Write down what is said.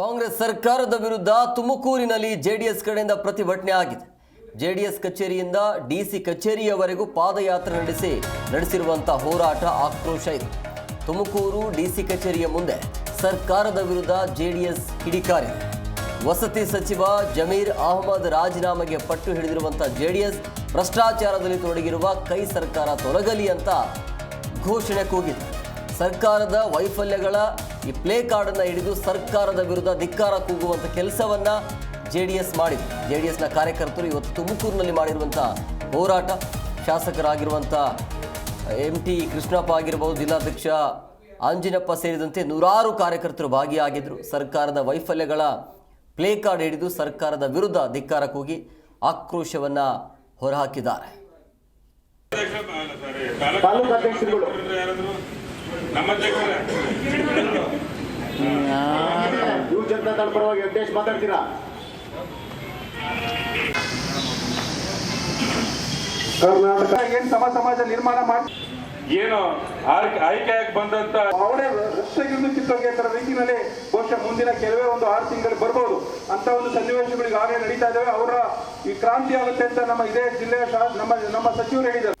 ಕಾಂಗ್ರೆಸ್ ಸರ್ಕಾರದ ವಿರುದ್ಧ ತುಮಕೂರಿನಲ್ಲಿ ಜೆಡಿಎಸ್ ಕಡೆಯಿಂದ ಪ್ರತಿಭಟನೆ ಆಗಿದೆ. ಜೆಡಿಎಸ್ ಕಚೇರಿಯಿಂದ ಡಿಸಿ ಕಚೇರಿಯವರೆಗೂ ಪಾದಯಾತ್ರೆ ನಡೆಸಿ ನಡೆಸಿರುವಂಥ ಹೋರಾಟ ಆಕ್ರೋಶ ಇದೆ. ತುಮಕೂರು ಡಿಸಿ ಕಚೇರಿಯ ಮುಂದೆ ಸರ್ಕಾರದ ವಿರುದ್ಧ ಜೆಡಿಎಸ್ ಕಿಡಿಕಾರಿದೆ ವಸತಿ ಸಚಿವ ಜಮೀರ್ ಅಹಮದ್ ರಾಜೀನಾಮೆಗೆ ಪಟ್ಟು ಹಿಡಿದಿರುವಂಥ ಜೆಡಿಎಸ್ ಭ್ರಷ್ಟಾಚಾರದಲ್ಲಿ ತೊಡಗಿರುವ ಕೈ ಸರ್ಕಾರ ತೊಲಗಲಿ ಅಂತ ಘೋಷಣೆ ಕೂಗಿದೆ. ಸರ್ಕಾರದ ವೈಫಲ್ಯಗಳ ಈ ಪ್ಲೇ ಕಾರ್ಡನ್ನು ಹಿಡಿದು ಸರ್ಕಾರದ ವಿರುದ್ಧ ಧಿಕ್ಕಾರ ಕೂಗುವಂಥ ಕೆಲಸವನ್ನ ಜೆ ಡಿ ಎಸ್ ಮಾಡಿದೆ. ಜೆ ಡಿ ಎಸ್ನ ಕಾರ್ಯಕರ್ತರು ಇವತ್ತು ತುಮಕೂರಿನಲ್ಲಿ ಮಾಡಿರುವಂಥ ಹೋರಾಟ. ಶಾಸಕರಾಗಿರುವಂಥ ಎಂ ಟಿ ಕೃಷ್ಣಪ್ಪ ಆಗಿರ್ಬೋದು, ಜಿಲ್ಲಾಧ್ಯಕ್ಷ ಆಂಜಿನಪ್ಪ ಸೇರಿದಂತೆ ನೂರಾರು ಕಾರ್ಯಕರ್ತರು ಭಾಗಿಯಾಗಿದ್ದರು ಸರ್ಕಾರದ ವೈಫಲ್ಯಗಳ ಪ್ಲೇ ಕಾರ್ಡ್ ಹಿಡಿದು ಸರ್ಕಾರದ ವಿರುದ್ಧ ಧಿಕ್ಕಾರ ಕೂಗಿ ಆಕ್ರೋಶವನ್ನು ಹೊರಹಾಕಿದ್ದಾರೆ. ನಮ್ಮ ಯುವ ಜನತಾ ದಳ ಪರವಾಗಿ ವೆಂಕಟೇಶ್ ಮಾತಾಡ್ತೀರಾ? ಕರ್ನಾಟಕ ಏನ್ ಸಮ ಸಮಾಜ ನಿರ್ಮಾಣ ಮಾಡಿ ಏನು ಆಯ್ಕೆ ಆಯ್ಕೆಯಾಗಿ ಬಂದಂತ ಅವರೇ ರಸ್ತೆಗಿಂದು ಕಿತ್ತೋಗೆ ತರ ರೀತಿಯಲ್ಲಿ ಬಹುಶಃ ಮುಂದಿನ ಕೆಲವೇ ಒಂದು ಆರು ತಿಂಗಳು ಬರ್ಬೋದು. ಅಂತ ಒಂದು ಸನ್ನಿವೇಶಗಳು ಈಗಾಗಲೇ ನಡೀತಾ ಇದಾವೆ. ಅವರ ಈ ಕ್ರಾಂತಿ ಆಗುತ್ತೆ ಅಂತ ನಮ್ಮ ಇದೇ ಜಿಲ್ಲೆಯ ನಮ್ಮ ನಮ್ಮ ಸಚಿವರು ಹೇಳಿದ್ದಾರೆ.